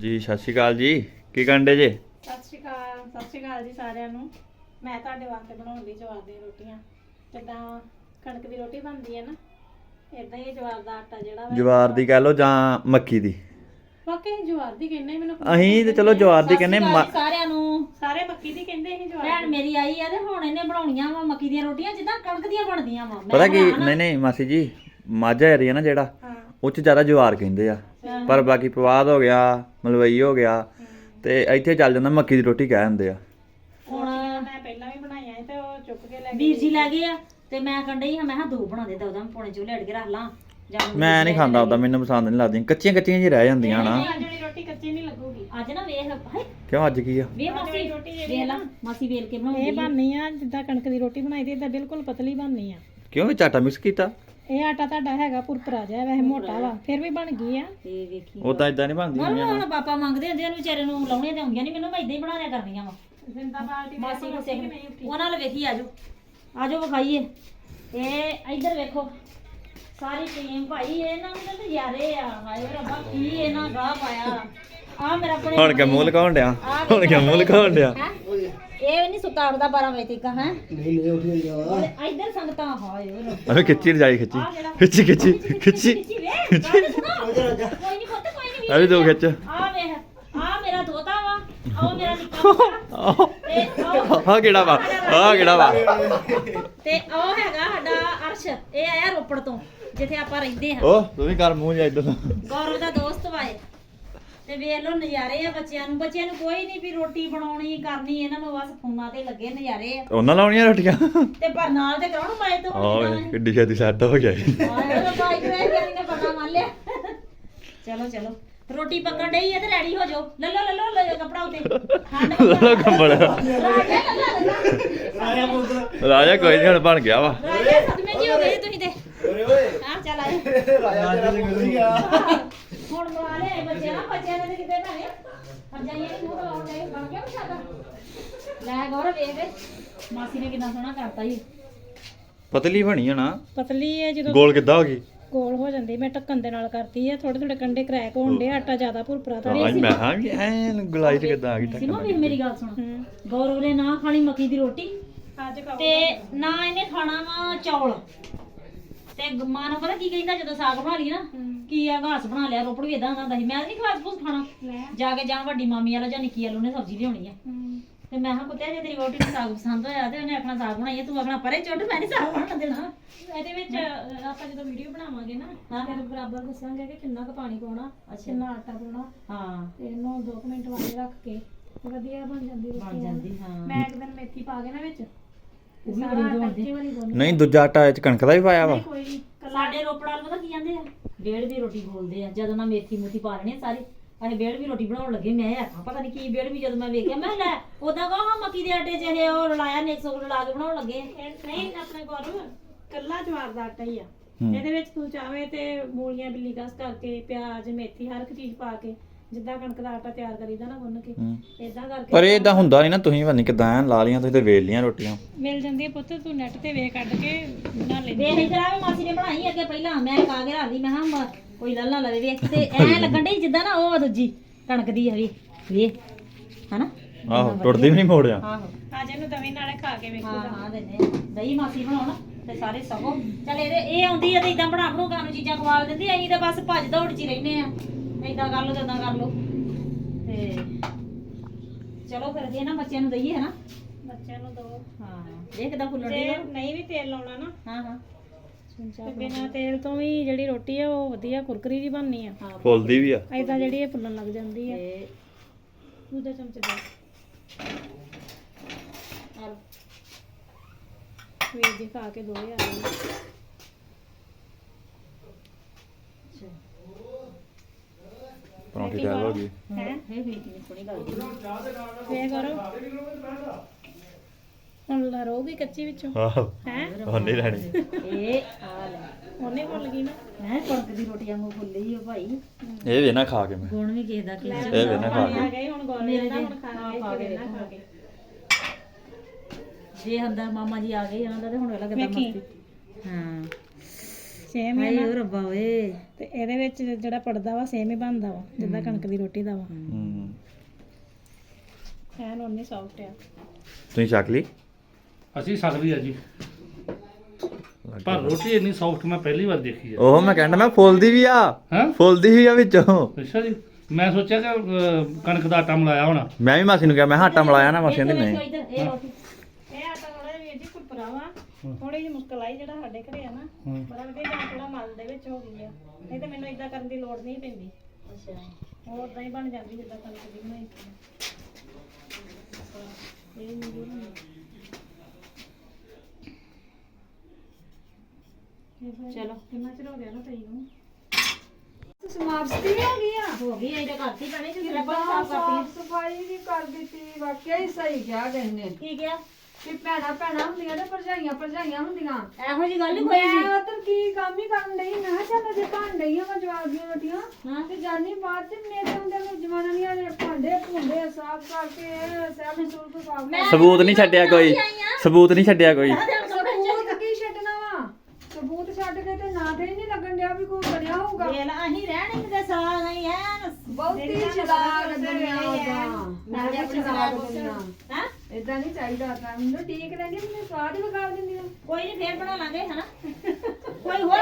ਜੀ ਸਤਿ ਸ਼੍ਰੀ ਅਕਾਲ ਜੀ। ਕੀ ਕਰਦੇ ਜੇ? ਸਤਿ ਸ਼੍ਰੀ ਅਕਾਲ ਸਤਿ ਸ਼੍ਰੀ ਅਕਾਲ ਜੀ ਸਾਰਿਆਂ ਨੂੰ। ਮੈਂ ਤੁਹਾਡੇ ਵਾਸਤੇ ਬਣਾਉਣ ਲਈ ਜਵਾਰ ਦੀਆਂ ਰੋਟੀਆਂ। ਜਿੱਦਾਂ ਕਣਕ ਦੀ ਰੋਟੀ ਬਣਦੀ ਹੈ ਨਾ ਇਦਾਂ ਹੀ ਜਵਾਰ ਦਾ ਆਟਾ ਜਿਹੜਾ ਵਾ। ਜਵਾਰ ਦੀ ਕਹਿ ਲਓ ਜਾਂ ਮੱਕੀ ਦੀ। ਵਾਕਈ ਜਵਾਰ ਦੀ ਕਹਿੰਦੇ ਮੈਨੂੰ ਅਸੀਂ ਤੇ ਚਲੋ ਜਵਾਰ ਦੀ ਕਹਿੰਦੇ ਮ- ਸਾਰਿਆਂ ਨੂੰ ਸਾਰੇ ਮੱਕੀ ਦੀ ਕਹਿੰਦੇ ਇਹ ਜਵਾਰ ਭੈਣ ਮੇਰੀ ਆਈ ਆ ਤੇ ਹੁਣ ਇਹਨੇ ਬਣਾਉਣੀਆਂ ਵਾ ਮੱਕੀ ਦੀਆਂ ਰੋਟੀਆਂ ਜਿੱਦਾਂ ਕਣਕ ਦੀਆਂ ਬਣਦੀਆਂ ਵਾ। ਪਤਾ ਕੀ ਨਹੀਂ ਨਹੀਂ ਮਾਸੀ ਜੀ ਮਾਝਾ ਏਰੀਆ ਨਾ ਜਿਹੜਾ ਹਾਂ। ਉਹ ਚ ਜ਼ਿਆਦਾ ਜਵਾਰ ਕਹਿੰਦੇ ਆ। ਪਰ ਬਾਕੀ ਪਵਾਦ ਹੋ ਗਿਆ ਮਲਵਈ ਹੋ ਗਿਆ ਤੇ ਇੱਥੇ ਚੱਲ ਜਾਂਦਾ ਮੱਕੀ ਦੀ ਰੋਟੀ ਕਹਿ ਦਿੰਦੇ ਆ। ਹੁਣ ਮੈਂ ਪਹਿਲਾਂ ਵੀ ਬਣਾਈਆਂ ਸੀ ਤੇ ਉਹ ਚੁੱਕ ਕੇ ਲੈ ਗਏ ਵੀਰ ਜੀ ਲੈ ਗਏ ਆ ਤੇ ਮੈਂ ਕੰਡਈ ਹਾਂ ਮੈਂ ਕਿਹਾ ਦੋ ਬਣਾ ਦੇ ਤਾਂ ਉਹਦਾ ਪੌਣੇ ਚੋਲੇ ਅੜ ਕੇ ਰੱਖ ਲਾਂ। ਜਾਂ ਮੈਂ ਨਹੀਂ ਖਾਂਦਾ ਉਹਦਾ ਮੈਨੂੰ ਪਸੰਦ ਨਹੀਂ ਲੱਗਦੀਆਂ ਕੱਚੀਆਂ ਕੱਚੀਆਂ ਜੀ ਰਹਿ ਜਾਂਦੀਆਂ ਨਾ। ਅੱਜ ਵਾਲੀ ਰੋਟੀ ਕੱਚੀ ਨਹੀਂ ਲੱਗੂਗੀ। ਅੱਜ ਨਾ ਵੇਖ ਹਾਏ। ਕਿਉਂ ਅੱਜ ਕੀ ਆ? ਵੇਖ ਮਾਸੀ ਰੋਟੀ ਵੇਖ ਲਾ ਮਾਸੀ ਵੇਲ ਕੇ ਬਣਾਉਂਦੀ ਇਹ ਬਣਨੀ ਆ ਜਿੱਦਾਂ ਕਣਕ ਦੀ ਰੋਟੀ ਬਣਾਈ ਦੀ ਇਦਾਂ ਬਿਲਕੁਲ ਪਤਲੀ ਬਣਨੀ ਆ। ਕਿਉਂ ਵਿੱਚ ਆਟਾ ਮਿਕਸ ਕੀਤਾ? ਇਹ ਆਟਾ ਤੁਹਾਡਾ ਹੈਗਾ ਪੁਰਪਰਾ ਜਿਹਾ ਵੈਸੇ ਮੋਟਾ ਵਾ ਫਿਰ ਵੀ ਬਣ ਗਈ ਆ। ਤੇ ਵੇਖੀ ਉਹ ਤਾਂ ਇਦਾਂ ਨਹੀਂ ਬਣਦੀ ਹੁਣ ਹੁਣ ਪਾਪਾ ਮੰਗਦੇ ਹੁੰਦੇ ਆ ਵਿਚਾਰੇ ਨੂੰ ਲਾਉਣੀਆਂ ਤੇ ਆਉਂਦੀਆਂ ਨਹੀਂ ਮੈਨੂੰ ਮੈਂ ਇਦਾਂ ਹੀ ਬਣਾ ਲਿਆ ਕਰਨੀਆਂ ਵਾ। ਜ਼ਿੰਦਾ ਬਾਲਟੀ ਮਾਸੀ ਨੂੰ ਸਿੱਖ ਉਹਨਾਂ ਨਾਲ ਵੇਖੀ ਆਜੋ। ਆਜੋ ਵਿਖਾਈਏ। ਇਹ ਇੱਧਰ ਵੇਖੋ ਸਾਰੀ ਟੀਮ ਭਾਈ ਇਹਨਾਂ ਨੂੰ ਤਾਂ ਨਜ਼ਾਰੇ ਆ ਹਾਏ ਰੱਬਾ ਕੀ ਇਹਨਾਂ ਗਾਹ ਪਾਇਆ। ਆ ਮੇਰਾ ਆਪਣੇ ਹੁਣ ਕਿ ਮੂੰਹ ਲਗਾਉਣ ਡਿਆ? ਹੁਣ ਕਿ ਮੂੰਹ ਲਗਾਉਣ ਡਿਆ? ਹੈਂ? ਇਹ ਨਹੀਂ ਸੁੱਤਾ ਉੱਠਦਾ 12 ਵਜੇ ਤੱਕ ਹੈ? ਨਹੀਂ ਨਹੀਂ ਉੱਠ ਜਾ ਇੱਧਰ ਸੰਗਤਾਂ ਹਾਏ ਓਏ ਰੱਬਾ। ਅਰੇ ਖਿੱਚੀ ਰਜਾਈ ਖਿੱਚੀ। ਖਿੱਚੀ ਖਿੱਚੀ ਖਿੱਚੀ ਖਿੱਚੀ ਵੇ ਗੱਲ ਸੁਣੋ। ਕੋਈ ਨਹੀਂ ਪੁੱਤ ਕੋਈ ਨਹੀਂ ਅਰੇ ਦੋ ਖਿੱਚ। ਆ ਵੇਖ ਆ ਮੇਰਾ ਦੋਤਾ ਵਾ ਆ ਮੇਰਾ ਨਿੱਕਾ ਮੁੰਡਾ ਤੇ ਆਹ ਆ ਕਿਹੜਾ ਵਾ? ਆ ਕਿਹੜਾ ਵਾ? ਤੇ ਉਹ ਹੈਗਾ ਸਾਡਾ ਅਰਸ਼ ਇਹ ਆਇਆ ਰੋਪੜ ਤੋਂ ਜਿੱਥੇ ਆਪਾਂ ਰਹਿੰਦੇ ਹਾਂ। ਓ ਤੂੰ ਵੀ ਕਰ ਮੂੰਹ ਜਾ ਇਧਰ। ਗੌਰਵ ਦਾ ਦੋਸਤ ਵਾਏ ਤੇ ਵੇਖ ਲਓ ਨਜ਼ਾਰੇ ਆ ਬੱਚਿਆਂ ਨੂੰ। ਬੱਚਿਆਂ ਨੂੰ ਕੋਈ ਨਹੀਂ ਵੀ ਰੋਟੀ ਬਣਾਉਣੀ ਕਰਨੀ ਇਹਨਾਂ ਨੂੰ ਬਸ ਫੋਨਾਂ ਤੇ ਲੱਗੇ ਨਜ਼ਾਰੇ ਆ। ਉਹਨਾਂ ਲਾਉਣੀਆਂ ਰੋਟੀਆਂ? ਤੇ ਪਰ ਨਾਲ ਤੇ ਕਰਾਉਣ ਮੈਂ ਤੋਂ ਵੇ ਕਿੱਡੀ ਛੇਤੀ ਸੈੱਟ ਹੋ ਗਿਆ ਈ। ਆਇਆ ਬਾਈਕ ਵੇ ਜਾਨੀ ਨੇ ਪਤਾ ਮੰਨ ਲਿਆ। ਚਲੋ ਚਲੋ। ਰੋਟੀ ਪੱਕਣ ਡਈ ਹੈ ਤੇ ਰੈਡੀ ਹੋ ਜਾਓ। ਲੈ ਲਓ ਲੈ ਲਓ ਲੈ ਲਓ ਕੱਪੜਾ ਉਤੇ। ਠੰਡ ਲੋ ਕੰਬਲ। ਰਾਜਾ ਲੱਲਾ ਰਾਜਾ ਕੋਈ ਨਹੀਂ ਹੁਣ ਬਣ ਗਿਆ ਵਾ। ਰਾਜਾ ਸਦਮੇ ਜੀ ਹੋ ਗਏ ਤੁਸੀਂ ਤੇ। ਹਾਂ ਚੱਲ ਆਏ ਹੁਣ ਬੁਲਾ ਲਿਆ ਬੱਚਿਆਂ ਨਾਲ ਬੱਚਿਆਂ ਨੇ ਤੇ ਕਿਤੇ ਭੈਣੇ? ਹਰਜਾਈਆਂ ਨੇ ਮੂੰਹ ਲਾਉਣ ਦੇ ਬਣ ਗਿਆ ਮਸ਼ਾਦਾ ਲੈ ਗੌਰਵ ਵੇਖ ਮਾਸੀ ਨੇ ਕਿੰਨਾ ਸੋਹਣਾ ਕਰਤਾ ਜੀ ਪਤਲੀ ਬਣੀ ਆ ਨਾ। ਪਤਲੀ ਹੈ ਜਦੋਂ ਗੋਲ ਕਿੱਦਾਂ ਹੋ ਗਈ? ਗੋਲ ਹੋ ਜਾਂਦੀ ਮੈਂ ਢੱਕਣ ਦੇ ਨਾਲ ਕਰਤੀ ਹੈ ਥੋੜੇ ਥੋੜੇ ਕੰਡੇ ਕਰੈਕ ਹੋਣ ਦੇ ਆਟਾ ਜ਼ਿਆਦਾ ਭੁਰਪਰਾ ਤਾਂ ਅੱਜ ਮੈਂ ਹਾਂ ਵੀ ਐਨ ਗੁਲਾਈ ਚ ਕਿੱਦਾਂ ਆ ਗਈ ਸਿਮਾ ਟੱਕਰ ਵੀ ਮੇਰੀ ਗੱਲ ਸੁਣ। ਗੌਰਵ ਨੇ ਨਾ ਖਾਣੀ ਮੱਕੀ ਦੀ ਰੋਟੀ ਅੱਜ ਖਾਓ ਤੇ ਨਾ ਇਹਨੇ ਖਾਣਾ ਵਾ ਚੌਲ। ਤੇ ਮਾਂ ਨੂੰ ਪਤਾ ਕੀ ਕਹਿੰਦਾ ਜਦੋਂ ਸਾਗ ਬਣਾ ਲਈ ਨਾ ਕੀ ਆ ਘਾਸ ਬਣਾ ਲਿਆ ਰੋਪੜ ਵੀ ਇਦਾਂ ਹੁੰਦਾ ਸੀ। ਮੈਂ ਨਹੀਂ ਘਾਸ ਫੂਸ ਖਾਣਾ। ਲੈ ਜਾ ਕੇ ਜਾਂ ਵੱਡੀ ਮਾਮੀ ਵਾਲਾ ਜਾਂ ਨਿੱਕੀ ਵਾਲਾ ਉਹਨੇ ਸਬਜ਼ੀ ਲਿਆਉਣੀ ਆ। ਹੂੰ। ਤੇ ਮੈਂ ਕਿਹਾ ਪੁੱਤਿਆ ਜੇ ਤੇਰੀ ਵੋਟੀ ਨੂੰ ਸਾਗ ਪਸੰਦ ਹੋਇਆ ਤੇ ਉਹਨੇ ਆਪਣਾ ਸਾਗ ਬਣਾਈਏ ਤੂੰ ਆਪਣਾ ਪਰੇ ਚੁੱਟ ਮੈਂ ਨਹੀਂ ਸਾਗ ਬਣਨ ਦੇਣਾ। ਇਹਦੇ ਵਿੱਚ ਅ, ਆਪਾਂ ਜਦੋਂ ਵੀਡੀਓ ਬਣਾਵਾਂਗੇ ਨਾ ਹਾਂ। ਫਿਰ ਬਰਾਬਰ ਦੱਸਾਂਗੇ ਕਿ ਕਿੰਨਾ ਕੁ ਪਾਣੀ ਪਾਉਣਾ ਕਿੰਨਾ ਆਟਾ ਪਾਉਣਾ ਹਾਂ। ਤੇ ਇਹਨੂੰ 2 ਮਿੰਟ ਵਾਲੇ ਰੱਖ ਕੇ ਤੇ ਵਧੀਆ ਬਣ ਜਾਂਦੀ ਬਣ ਰੋਟੀ ਜਾਂਦੀ ਹਾਂ। ਮੈਂ ਇੱਕ ਦਿਨ ਮੇਥੀ ਪਾ ਕੇ ਨਾ ਵਿੱਚ ਉਹ ਵੀ ਬੜੀ ਨਹੀਂ ਦੂਜਾ ਆਟਾ ਇਹ ਚ ਕਣਕ ਦਾ ਵੀ ਪਾਇਆ ਵਾ। ਕੋਈ ਨਹੀਂ ਸਾਡੇ ਰੋਪੜ ਵਾਲ ਪਤਾ ਕੀ ਕਹਿੰਦੇ ਆ? ਬੇੜ ਦੀ ਰੋਟੀ ਬੋਲਦੇ ਆ ਜਦੋਂ ਨਾ ਮੇਥੀ ਮੂਥੀ ਪਾ ਲੈਣੀ ਸਾਰੀ ਅਸੀਂ ਬੇੜ ਵੀ ਰੋਟੀ ਬਣਾਉਣ ਲੱਗੇ ਮੈਂ ਆਖਾਂ ਪਤਾ ਨਹੀਂ ਕੀ ਬੇੜ ਵੀ ਜਦੋਂ ਮੈਂ ਵੇਖਿਆ ਮੈਂ ਲੈ ਉਦਾਂ ਕਹੋ ਹਾਂ ਮੱਕੀ ਦੇ ਆਟੇ 'ਚ ਇਹ ਉਹ ਰਲਾਇਆ ਨੇ 100 ਲਾ ਕੇ ਬਣਾਉਣ ਲੱਗੇ ਨਹੀਂ ਆਪਣੇ ਕੋਲ ਕੱਲਾ ਜਵਾਰ ਦਾ ਆਟਾ ਹੀ ਆ। ਇਹਦੇ ਵਿੱਚ ਤੂੰ ਚਾਹਵੇਂ ਤੇ ਮੂਲੀਆਂ ਬਿੱਲੀ ਕਸ ਕਰਕੇ ਪਿਆਜ਼ ਮੇਥੀ ਹਰ ਇੱਕ ਚੀਜ਼ ਪਾ ਕੇ ਜਿੱਦਾਂ ਕਣਕ ਦਾ ਆਟਾ ਤਿਆਰ ਕਰੀਦਾ ਨਾ ਗੁੰਨ ਕੇ ਹੂੰ। ਇਦਾਂ ਕਰਕੇ ਪਰ ਇਹ ਇਦਾਂ ਹੁੰਦਾ ਨਹੀਂ ਨਾ ਤੁਸੀਂ ਪਤਾ ਨਹੀਂ ਕਿਦਾਂ ਐਨ ਲਾ ਲੀਆਂ ਤੁਸੀਂ ਤੇ ਵੇਲ ਲੀਆਂ ਰੋਟੀਆਂ। ਮਿਲ ਜਾਂਦੀ ਹੈ ਪੁੱਤ ਤੂੰ ਨੈਟ ਤੇ ਵੇਖ ਕੱਢ ਕੇ ਬਣਾ ਲੈਂਦੀ ਵੇਖ ਇਧਰ ਆ ਵੀ ਮਾਸੀ ਨੇ ਬਣਾਈ ਅੱਗੇ ਪਹਿਲਾਂ ਮੈਂ ਕਾ ਕੇ ਰੱਖਦੀ ਮੈਂ ਹਾਂ ਕੋਈ ਲੱਲਾ ਲਵੇ ਵੇਖ ਤੇ ਐ ਲੱਗਣ ਡਈ ਜਿੱਦਾਂ ਨਾ ਉਹ ਆ ਦੂਜੀ ਕਣਕ ਦੀ ਆ ਵੀ ਵੇ ਹਨਾ? ਆਹੋ ਟੁੱਟਦੀ ਵੀ ਨਹੀਂ ਮੋੜਿਆ ਆਹੋ। ਅੱਜ ਇਹਨੂੰ ਦਵੀ ਨਾਲੇ ਖਾ ਕੇ ਵੇਖੋ ਹਾਂ ਹਾਂ ਦਿੰਦੇ ਆ। ਦਹੀਂ ਮਾਸੀ ਬਣਾਉਣ ਤੇ ਸਾਰੇ ਸਗੋਂ। ਚੱਲ ਇਹਦੇ ਇਹ ਆਉਂਦੀ ਆ ਤੇ ਇਦਾਂ ਬਣਾ ਬਣੂ ਨੂੰ ਚੀਜ਼ਾਂ ਖਵਾ ਦਿੰਦੀ ਅਸੀਂ ਤਾਂ ਬਸ ਭੱਜ ਦੌੜ ਚ ਹੀ ਰਹਿੰਦੇ ਆ। ਇਦਾਂ ਕਰ ਲਓ ਤੇ ਏਦਾਂ ਕਰ ਲਓ। ਤੇ ਚਲੋ ਫਿਰ ਇਹ ਨਾ ਬੱਚਿਆਂ ਨੂੰ ਦਈਏ ਹਨਾ? ਬੱਚਿਆਂ ਨੂੰ ਦੋ। ਹਾਂ ਦੇਖ ਕਿਦਾਂ ਫੁੱਲਣ ਜੇ ਦੀ ਨਹੀਂ ਵੀ ਤੇਲ ਲਾਉਣਾ ਨਾ ਹਾਂ ਹਾਂ। ਤੇ ਬਿਨਾਂ ਤੇਲ ਤੋਂ ਵੀ ਜਿਹੜੀ ਰੋਟੀ ਆ ਉਹ ਵਧੀਆ ਕੁਰਕਰੀ ਜੀ ਬਣਨੀ ਆ। ਹਾਂ। ਫੁੱਲਦੀ ਵੀ ਆ। ਐਦਾਂ ਜਿਹੜੀ ਇਹ ਫੁੱਲਣ ਲੱਗ ਜਾਂਦੀ ਆ। ਤੇ ਦੂਜਾ ਚਮਚ ਦੇ। ਆ ਲਓ। ਵੀਰ ਜੀ ਖਾ ਕੇ ਦੋ ਆ ਅੱਛਾ ਪਰੌਂਠੀ ਤਿਆਰ ਹੋ ਗਈ ਹੈ? ਇਹ ਵੀ ਕਿੰਨੀ ਸੋਹਣੀ ਲੱਗਦੀ ਵੇ ਕਰੋ। ਹੁਣ ਲਾ ਰਹੂਗੀ ਕੱਚੀ ਵਿੱਚੋਂ। ਆਹੋ ਹੈ? ਹੁਣ ਨਹੀਂ ਲੈਣੀ। ਇਹ ਆ ਲੈ। ਉਹਨੇ ਫੁੱਲ ਗਈ ਨਾ। ਮੈਂ ਕਣਕ ਦੀ ਰੋਟੀਆਂ ਨੂੰ ਫੁੱਲੀ ਆ ਭਾਈ। ਇਹ ਵੇ ਨਾ ਖਾ ਕੇ ਮੈਂ। ਗੁਣ ਵੀ ਕਿਸੇ ਦਾ ਕੀ ਇਹ ਵੇ ਨਾ ਖਾ ਆ ਕੇ। ਗਏ ਹੁਣ ਗੋਲ ਮੇਰੇ ਦਾ ਦੇ- ਹੁਣ ਖਾ ਹਾਂ, ਕੇ ਖਾ ਕੇ ਫਿਰ ਇਹਨਾਂ ਖਾ ਦੇਖੋ। ਕੇ। ਜੇ ਅੰਦਰ ਮਾਮਾ ਜੀ ਆ ਗਏ ਉਹਨਾਂ ਦਾ ਤੇ ਹੁਣ ਕਿਦਾਂ ਵੇਖੀ। ਮਸਤੀ। ਹਾਂ। ਸੇਮ ਹੀ ਹਾਏ ਰੱਬਾ ਓਏ। ਤੇ ਇਹਦੇ ਵਿੱਚ ਜਿਹੜਾ ਪੜਦਾ ਵਾ ਸੇਮ ਹੀ ਬਣਦਾ ਵਾ ਜਿੱਦਾਂ ਕਣਕ ਦੀ ਰੋਟੀ ਦਾ ਵਾ। ਹੂੰ। ਐਨ ਉਨੀ ਸੌਫਟ ਆ। ਤੁਸੀਂ ਛਕ ਲਈ? ਅਸੀਂ ਸਕਦੀ ਆ ਜੀ। ਪਰ ਰੋਟੀ ਇੰਨੀ ਸੌਫਟ ਮੈਂ ਪਹਿਲੀ ਵਾਰ ਦੇਖੀ ਆ। ਉਹ ਮੈਂ ਕਹਿੰਦਾ ਮੈਂ ਫੁੱਲਦੀ ਵੀ ਆ। ਹਾਂ? ਫੁੱਲਦੀ ਵੀ ਆ ਵਿੱਚੋਂ। ਅੱਛਾ ਜੀ। ਮੈਂ ਸੋਚਿਆ ਕਿ ਅਹ, ਕਣਕ ਦਾ ਆਟਾ ਮਿਲਾਇਆ ਹੋਣਾ। ਮੈਂ ਵੀ ਮਾਸੀ ਨੂੰ ਕਿਹਾ ਮੈਂ ਕਿਹਾ ਆਟਾ ਮਲਾਇਆ ਨਾ ਮਾਸੀ ਕਹਿੰਦੀ ਨਹੀਂ। ਇਹ ਆਟਾ ਥੋੜਾ ਜਿਹਾ ਵੀਰ ਜੀ ਕੁਪਰਾ ਵਾ। ਥੋੜੀ ਜਿਹੀ ਮੁਸ਼ਕਲ ਆਈ ਜਿਹੜਾ ਸਾਡੇ ਘਰੇ ਆ ਨਾ ਹੂੰ। ਬੜਾ ਵਧੀਆ ਜਾਂ ਥੋੜਾ ਮਲ ਦੇ ਵਿੱਚ ਹੋ ਗਈ ਆ। ਨਹੀਂ ਤੇ ਮੈਨੂੰ ਇਦਾਂ ਕਰਨ ਦੀ ਲੋੜ ਨਹੀਂ ਪੈਂਦੀ। ਅੱਛਾ। ਉਹ ਉਦਾਂ ਹੀ ਬਣ ਜਾਂਦੀ ਜਿੱਦਾਂ ਕਣਕ ਦੀ ਬਣਾਈ ਸੀ। ਇਹ ਨਹੀਂ ਬਣਦੀ ਚਲੋ। ਕਿੰਨਾ ਚਿਰ ਹੋ ਗਿਆ ਨਾ ਤਈ ਨੂੰ? ਸਮਾਪਤੀ ਹੋ ਗਈ ਆ? ਹੋ ਗਈ ਇਹ ਤਾਂ ਕਰਤੀ ਭੈਣੇ ਤੁਸੀਂ ਰੱਬਾ ਸਾਫ਼ ਕਰਤੀ ਸਫ਼ਾਈ ਵੀ ਕਰ ਦਿੱਤੀ ਵਾਕਿਆ ਹੀ ਸਹੀ ਕਿਹਾ ਕਹਿੰਦੇ ਕੀ ਗਿਆ ਕਿ ਭੈਣਾ ਭੈਣਾ ਹੁੰਦੀਆਂ ਤੇ ਭਰਜਾਈਆਂ ਭਰਜਾਈਆਂ ਹੁੰਦੀਆਂ। ਇਹੋ ਜੀ ਗੱਲ ਹੀ ਕੋਈ ਮੈਂ ਨਹੀਂ ਉਧਰ ਕੀ ਕੰਮ ਹੀ ਕਰਨ ਡਈ? ਮੈਂ ਕਿਹਾ ਚੱਲ ਜੇ ਬਣ ਡਈਆਂ ਵਾ ਜਵਾਬ ਦੀਆਂ ਰੋਟੀਆਂ। ਹਾਂ। ਤੇ ਜਾਨੀ ਬਾਅਦ ਚ ਮੇਰੇ ਹੁੰਦੇ ਨੂੰ ਜਮਾਨਾ ਨਹੀਂ ਆ ਭਾਂਡੇ ਭੁੰਡੇ ਸਾਫ਼ ਕਰਕੇ ਸਭ ਸੂਰ ਕੋ ਸਾਫ਼ ਮੈਂ- ਸਬੂਤ ਨਹੀਂ ਛੱਡਿਆ ਕੋਈ। ਸਬੂਤ ਨਹੀਂ ਛੱਡਿਆ ਕੋਈ। ਸਬੂਤ ਕੀ ਛੱਡਣਾ ਵਾ? ਸਬੂਤ ਛੱਡ ਕੇ ਤੇ ਨਾ ਤੇ ਨਹੀਂ ਲੱਗਣ ਡਿਆ ਵੀ ਕੋਈ ਬਣਿਆ ਹੋਊਗਾ। ਵੇਲ ਅਸੀਂ ਰਹਿਣੇ ਦੇ ਸਾਲ ਨਹੀਂ ਐਨ। ਬਹੁਤੀ ਚਲਾਕ ਦੁਨੀਆ ਉਹਦਾ ਮੈਂ ਤੇ ਆਪਣੀ ਚਲਾਕ ਦੁਨੀਆ। ਹਾਂ? ਇਦਾਂ ਨਹੀਂ ਚਾਹੀਦਾ ਤਾਂ ਮੈਨੂੰ ਠੀਕ ਰਹਿੰਦੀ, ਮੈਨੂੰ ਸਵਾਦ ਹੀ ਵਿਗਾੜ ਦਿੰਦੀ ਆ। ਕੋਈ ਨਹੀਂ ਫੇਰ ਬਣਾ ਲਾਂਗੇ, ਹਨਾ? ਕੋਈ ਹੋਰ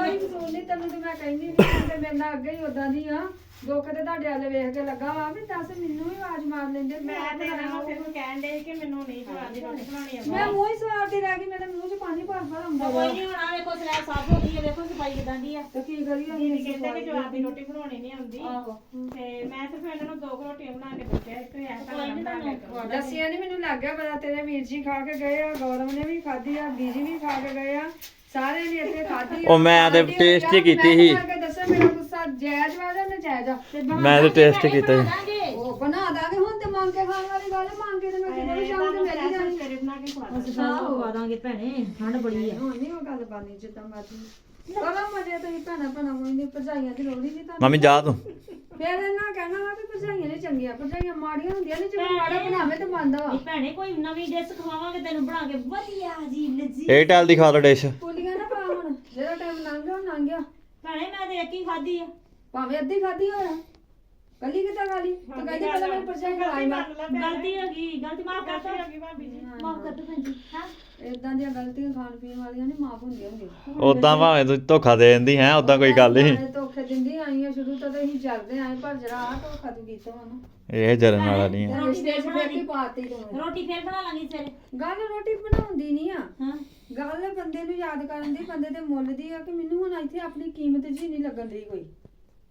ਕੋਈ ਕਸੂਰ ਨਹੀਂ ਤੈਨੂੰ ਤੇ ਮੈਂ ਕਹਿੰਦੀ ਨਹੀਂ ਤੇ ਮੇਰੇ ਨਾਲ ਅੱਗੇ ਹੀ ਉਦਾਂ ਦੀ ਆ। ਦੁੱਖ ਤੇ ਤੁਹਾਡੇ ਵੱਲ ਵੇਖ ਕੇ ਲੱਗਾ ਵਾ ਵੀ ਦੱਸ ਮੈਨੂੰ ਵੀ ਆਵਾਜ਼ ਮਾਰ ਲੈਂਦੇ ਮੈਂ ਤੇ ਇਹਨਾਂ ਨੂੰ ਕਹਿਣ ਦੇ ਕਿ ਮੈਨੂੰ ਨਹੀਂ ਜਵਾਬ ਦੀ ਰੋਟੀ ਬਣਾਉਣੀ ਆਉਂਦੀ ਮੈਂ ਮੂੰਹ ਹੀ ਸਵਾਰ ਤੇ ਰਹਿ ਗਈ ਮੇਰੇ ਮੂੰਹ 'ਚ ਪਾਣੀ ਭਰ ਭਰ ਆਉਂਦਾ ਵਾ। ਕੋਈ ਨਹੀਂ ਹੁਣ ਆ ਵੇਖੋ ਸਲੈਬ ਸਾਫ਼ ਹੋ ਗਈ ਹੈ ਵੇਖੋ ਸਫ਼ਾਈ ਕਿਦਾਂ ਦੀ ਆ। ਤੇ ਕੀ ਕਰੀਏ ਦੀਦੀ ਕਹਿੰਦੇ ਕਿ ਜਵਾਬ ਦੀ ਰੋਟੀ ਬਣਾਉਣੀ ਨਹੀਂ ਆਉਂਦੀ ਆਹੋ। ਤੇ ਮੈਂ ਸਿਰਫ ਇਹਨਾਂ ਨੂੰ ਦੋ ਕੁ ਰੋਟੀਆਂ ਬਣਾ ਕੇ ਦਿੱਤੀਆਂ ਇੱਕ ਐਸਾ ਕੋਈ ਨਹੀਂ ਬਣਾ ਕੇ ਤੁਹਾਨੂੰ ਦੱਸਿਆ ਨਹੀਂ ਮੈਨੂੰ ਲੱਗ ਗਿਆ ਪਤਾ ਤੇਰੇ ਵੀਰ ਜੀ ਖਾ ਕੇ ਗਏ ਆ ਗੌਰਵ ਨੇ ਵੀ ਖਾਧੀ ਆ ਬੀਜੀ ਵੀ ਖਾ ਕੇ ਗਏ ਆ। ਸਾਰੇ ਨੇ ਇੱਥੇ ਖਾਧੀ ਆ ਉਹ ਮੈਂ ਤੇ ਖਾਧੀ taste ਹੀ ਕੀਤੀ ਮੈਂ ਸੀ। ਤਾਂ ਕਰਕੇ ਦੱਸਾਂ ਮੇਰਾ ਗੁੱਸਾ ਜਾਇਜ਼ ਵਾ ਜਾਂ ਨਜਾਇਜ਼ ਆ ਤੇ ਬਣਾ- ਮੈਂ ਤੇ ਟੇਸਟ ਕੀਤਾ ਸੀ ਦਾਂਗੇ ਉਹ ਬਣਾ ਦਾਂਗੇ ਹੁਣ ਤੇ ਮੰਗ ਕੇ ਖਾਣ ਵਾਲੀ ਗੱਲ ਮੰਗ ਕੇ ਤੇ ਮੈਂ ਕਿਹਨੂੰ ਸ਼ਾਮ ਤੇ ਮਿਲ ਜਾਣੀ ਸਵੇਰੇ ਬਣਾ ਕੇ ਖਵਾ ਸਾਨੂੰ ਖਵਾ ਦਾਂਗੇ ਭੈਣੇ ਠੰਡ ਬੜੀ ਆ ਹੁਣ ਨਹੀਂ ਉਹ ਗੱਲ ਬਾਨੀ ਜਿੱਦਾਂ ਮਰਜ਼ੀ ਕਰੋ ਮਜੇ ਤੁਸੀਂ ਭੈਣਾ ਭੈਣਾ ਕੋਈ ਨਹੀਂ ਭਰਜਾਈਆਂ ਦੀ ਲੋੜ ਹੀ ਨਹੀਂ ਤੁਹਾਨੂੰ ਮੰਮੀ ਜਾ ਤੂੰ ਫਿਰ ਇਹਨਾਂ ਕਹਿਣਾ ਵਾ ਵੀ ਭਰਜਾਈਆਂ ਨੇ ਚੰਗੀਆਂ ਭਰਜਾਈਆਂ ਮਾੜੀਆਂ ਹੁੰਦੀਆਂ ਨੇ ਜਿਵੇਂ ਮਾੜਾ ਬਣਾਵੇ ਤੇ ਮੰਨਦਾ ਵਾ ਭੈਣੇ ਕੋਈ ਨਵੀਂ ਡਿਸ਼ ਖਵਾਵਾਂਗੇ ਤੈਨੂੰ ਬਣਾ ਕੇ ਵਧੀਆ ਜੀ ਲੱਜੀ ਏਅਰਟੈਲ ਦੀ ਖਾ ਲਓ ਡਿਸ਼ ਪੁੱਲੀਆਂ ਨਾ ਪਾ ਹੁਣ ਜਿਹੜਾ ਟਾਈਮ ਲੰਘ ਗਿਆ ਉਹ ਲੰਘ ਗਿਆ ਭੈਣੇ ਮੈਂ ਤੇ ਇੱਕ ਹੀ ਖਾਧੀ ਆ। ਭਾਵੇਂ ਅੱਧੀ ਖਾਧੀ ਹੋਇਆ ਕੱਲੀ ਕਿਤਾ ਖਾਲੀ ਤੇ ਕਹਿੰਦੀ ਪਹਿਲਾਂ ਮੇਰੀ ਭਰਜਾਈ ਖਵਾਈ ਮੈਂ ਗਲਤੀ ਹੋ ਗਈ ਗਲਤੀ ਮਾਫ ਕਰ ਦੋ। ਗਈ ਭਾਬੀ ਜੀ। ਮਾਫ ਕਰ ਦੋ ਹਾਂ। ਇਦਾਂ ਦੀਆਂ ਗਲਤੀਆਂ ਖਾਣ ਪੀਣ ਵਾਲੀਆਂ ਨਹੀਂ ਮਾਫ ਹੁੰਦੀਆਂ ਹੁੰਦੀਆਂ। ਉਦਾਂ ਭਾਵੇਂ ਤੂੰ ਧੋਖਾ ਦੇ ਦਿੰਦੀ ਹੈ ਉਦਾਂ ਕੋਈ ਗੱਲ ਨਹੀਂ ਧੋਖੇ ਦਿੰਦੀ ਆਈ ਆ ਸ਼ੁਰੂ ਅਸੀਂ ਜਰਦੇ ਆਏ ਪਰ ਜਰਾ ਆ ਧੋਖਾ ਤੂੰ ਕੀਤਾ ਵਾ ਨਾ ਇਹ ਜਰਨ ਵਾਲਾ ਨਹੀਂ ਹੈ 'ਚ ਫਿਰ ਕੀ ਪਾਤੀ ਤੂੰ। ਰੋਟੀ ਫੇਰ ਬਣਾ ਲਾਂਗੇ ਸਵੇਰੇ। ਗੱਲ ਰੋਟੀ ਬਣਾਉਂਦੀ ਨਹੀਂ ਆ। ਹਾਂ। ਗੱਲ ਬੰਦੇ ਨੂੰ ਯਾਦ ਕਰਨ ਦੀ ਬੰਦੇ ਦੇ ਮੁੱਲ ਦੀ ਆ ਕਿ ਮੈਨੂੰ ਹੁਣ ਇੱਥੇ ਆਪਣੀ ਕੀਮਤ ਜੀ ਨਹੀਂ ਲੱਗਣ ਦੀ ਕੋਈ।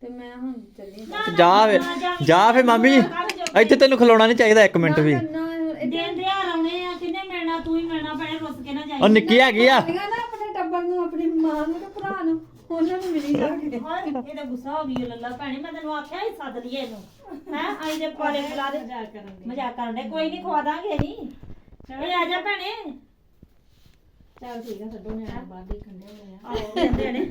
ਤੇ ਮੈਂ ਹੁਣ ਚੱਲੀ ਜਾ ਜਾ ਫੇ ਮਾਮੀ ਇੱਥੇ ਤੈਨੂੰ ਖਲੋਣਾ ਨਹੀਂ ਚਾਹੀਦਾ ਇੱਕ ਮਿੰਟ ਵੀ। ਨਾ ਦਿਨ ਦੇ ਆਉਣੇ ਆ ਕਿੰਨੇ ਮਿਲਣਾ ਤੂੰ ਹੀ ਮਿਲਣਾ ਭੈਣੇ ਰੁੱਸ ਕੇ ਨਾ ਜਾਈ। ਉਹ ਨਿੱਕੀ ਹੈਗੀ ਆ। ਨਾ ਆਪਣੇ ਟੱਬਰ ਨੂੰ ਆਪਣੀ ਮਾਂ ਨੂੰ ਤੇ ਭਰਾ ਨੂੰ। ਉਹਨਾਂ ਨੂੰ ਮਿਲੀ ਜਾ ਕੇ। ਹਾਏ ਇਹਦਾ ਗੁੱਸਾ ਹੋ ਗਈ ਲੱਲਾ ਭੈਣੇ ਮੈਂ ਤੈਨੂੰ ਆਖਿਆ ਹੀ ਸੱਦ ਲਈਏ ਇਹਨੂੰ। ਹੈ ਆਈ ਦੇ ਪਾਲੇ ਖਿਲਾ ਦੇ। ਮਜ਼ਾਕ ਕਰਨ ਦੀ। ਮਜ਼ਾਕ ਕਰਨ ਦੇ ਕੋਈ ਨਹੀਂ ਖਵਾ ਦਾਂਗੇ ਨਹੀਂ ਇਹ ਆ ਜਾ ਭੈਣੇ। ਚਲ ਠੀਕ ਆ ਛੱਡੋ ਮੈਂ ਬਾਹਰ ਦੇਖਣ ਦੇ ਹੋਏ ਆ ਆਓ ਕਹਿੰਦੇ ਨੇ।